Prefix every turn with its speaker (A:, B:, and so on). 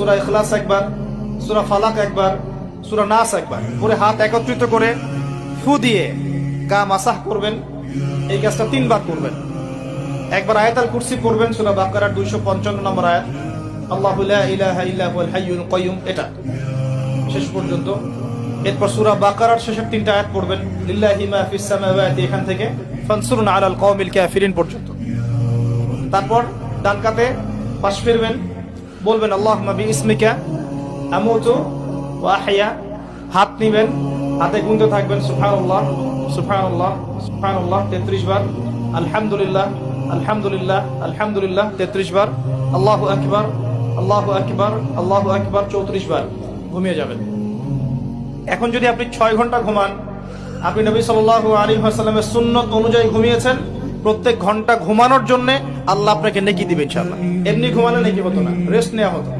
A: সুরা ইখলাস একবার, সুরা ফালাক একবার, সুরা নাস একবার। পরে হাত একত্রিত করে ফু দিয়ে গা মাসাহ করবেন, এই কাজটা তিনবার করবেন। একবার আয়াতাল কুরসি পড়বেন, সুরা বাকারার দুইশো পঞ্চান্ন নম্বর আয়াত। তারপর ডান কাতে পাশ ফিরবেন। বলবেন আল্লাহ হাত নিবেন, হাতে গুনতে থাকবেন, সুবহানাল্লাহ সুবহানাল্লাহ সুবহানাল্লাহ 33 বার। আলহামদুলিল্লাহ আলহামদুলিল্লাহ আলহামদুলিল্লাহ 33 বার। আল্লাহ আকবার, আল্লাহু আকবার আল্লাহু আকবার 34 বার। ঘুমিয়ে যাবেন। এখন যদি আপনি ছয় ঘণ্টা ঘুমান, আপনি নবী সাল আলী হাসালামের সুন্নত অনুযায়ী ঘুমিয়েছেন প্রত্যেক ঘণ্টা ঘুমানোর জন্য আল্লাহ আপনাকে নেকি দিবে ইনশাল্লাহ এমনি ঘুমালে নেকি হতো না রেস্ট নেওয়া হতো।